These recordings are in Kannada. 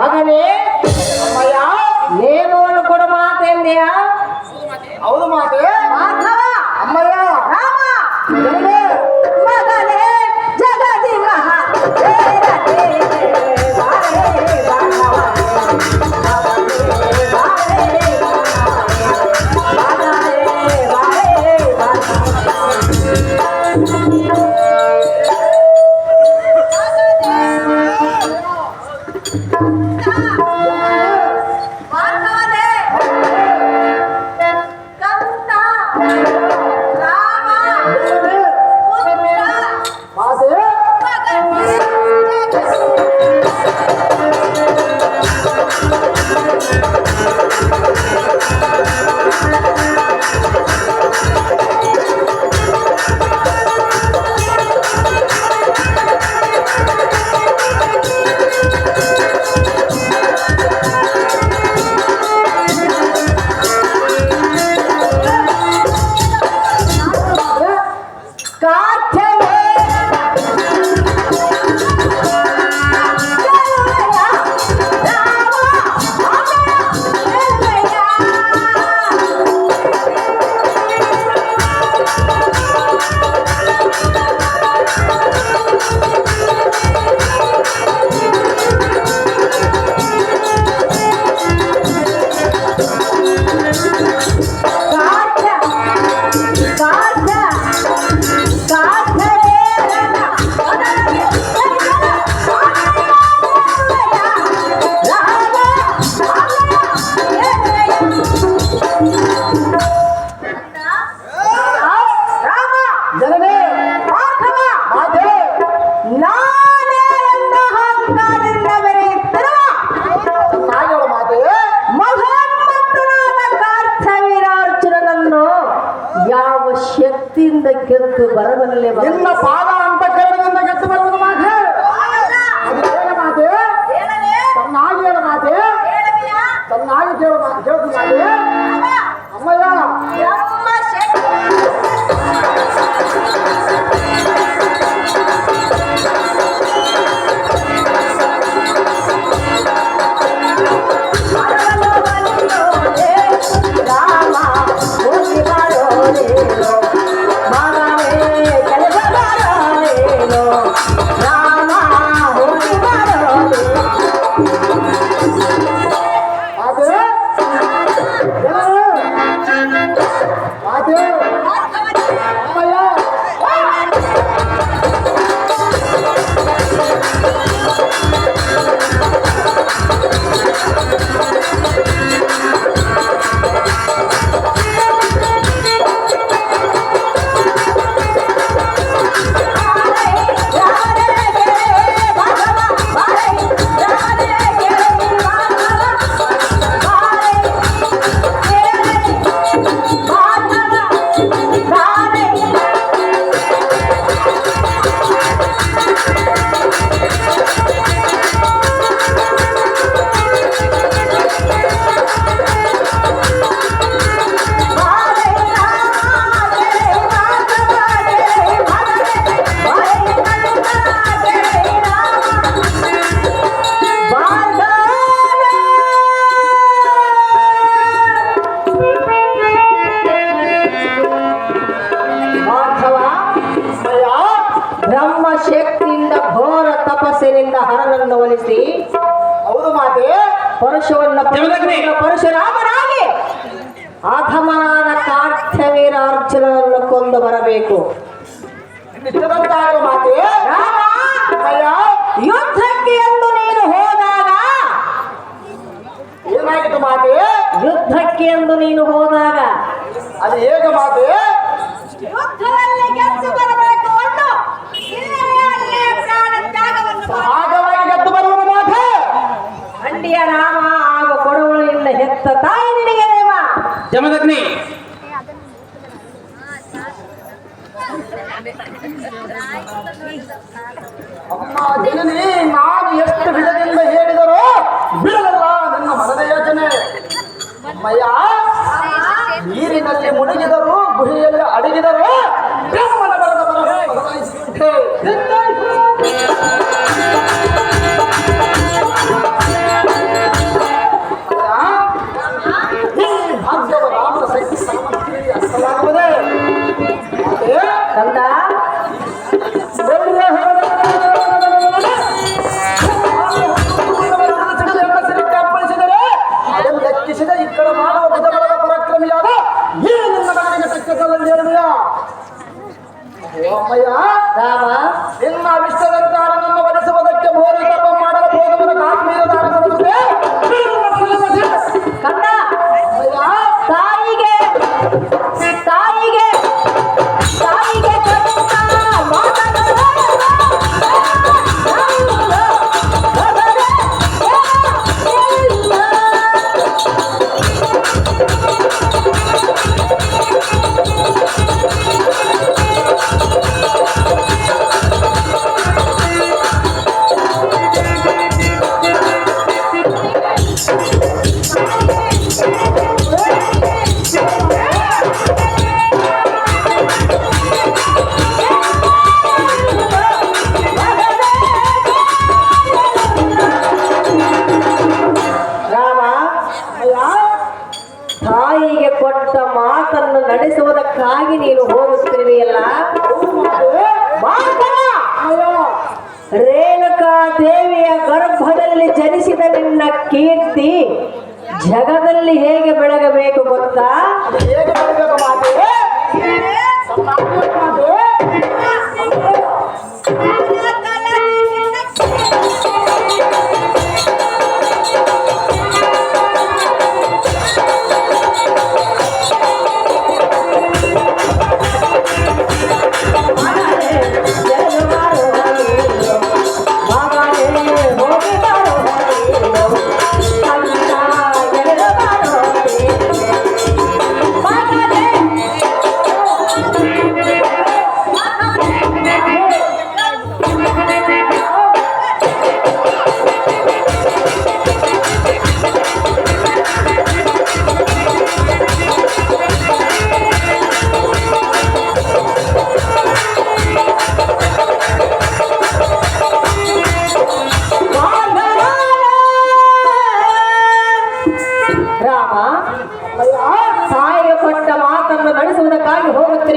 மகனே 怎么？ಶಕ್ತಿಯಿಂದ ಗೆದ್ದು ಬರಬಲ್ಲೆ? ನಿನ್ನ ಪಾದ ಅಂತ ಕರಡದಿಂದ ಗೆದ್ದು ಬರುವುದು ಮಾತೆ? ಅದು ಹೇಳ ಮಾತೆ? ತನ್ನಾಗಿ ಹೇಳ ಮಾತೆ? ತನ್ನಾಗಿ ಕೇಳ ಕೇಳ್ತು ಮಾತೆ? ಅಮ್ಮಯ್ಯ! ಪರಶುರಾಮನಾಗಿ ಅಧಮನಾದ ಕಾರ್ಥವೀರ ಅರ್ಜುನನನ್ನು ಕೊಂದು ಬರಬೇಕು. ಮಾತೆ? ಯುದ್ಧಕ್ಕೆ ಎಂದು ನೀನು ಹೋದಾಗ. ಏನಾಗಿತ್ತು ಮಾತೆ? ಯುದ್ಧಕ್ಕೆ ಎಂದು ನೀನು ಹೋದಾಗ. ಅದು ಹೇಗೆ ಮಾತೆ? ತಾಯಿ ನಿನಗೆ ನೇಮ ಜಮದಗ್ನಿ. ನಾನು ಎಷ್ಟು ಬಿಡದಿಂದ ಹೇಳಿದರೂ ಬಿಡಲಲ್ಲ ನನ್ನ ಮನದ ಯೋಚನೆ. ಅಮ್ಮಯ್ಯ ನೀರಿನಲ್ಲಿ ಮುಳುಗಿದರು ಗುಹೆಯಲ್ಲಿ ಅಡಗಿದರು ఓ అమ్మయ్య రామ నిన్న అభిష్టరంతాలను నమ్మవలసి ಅದಕ್ಕಾಗಿ ನೀನು ಹೋಗುತ್ತಿರುವೆಯಲ್ಲ ರೇಣುಕಾ ದೇವಿಯ ಗರ್ಭದಲ್ಲಿ ಜನಿಸಿದ ನಿನ್ನ ಕೀರ್ತಿ ಜಗದಲ್ಲಿ ಹೇಗೆ ಬೆಳಗಬೇಕು ಗೊತ್ತಾ? ಹೇಗೆ ಬೆಳಗಬೇಕು ಮಾತೇ?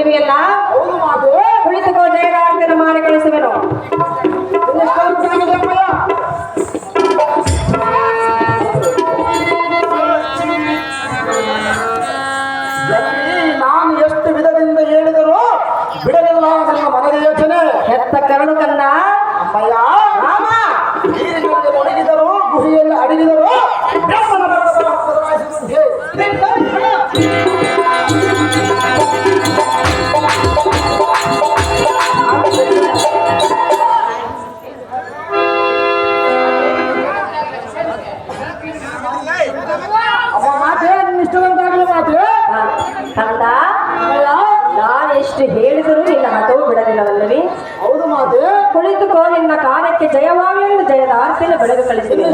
ಕಿವಿಯನ್ನ ಕುಳಿತುಕೊಂಡು ನೇರಾರ್ಪಣೆ ಮಾಡಿ ಕಳಿಸುವೆನು. ನಾನು ಎಷ್ಟು ವಿಧದಿಂದ ಹೇಳಿದರೂ ಬಿಡಲಿಲ್ಲ ನಿಮ್ಮ ಮನದ ಯೋಚನೆ. ಹೆತ್ತ ಕರಳು ಕನ್ನ ಜಯವಾಗಲಿ ಜಯದ ಆರತಿಯನ್ನು ಬೆಳಗ್ಗೆ ಕಳಿಸಿದೆ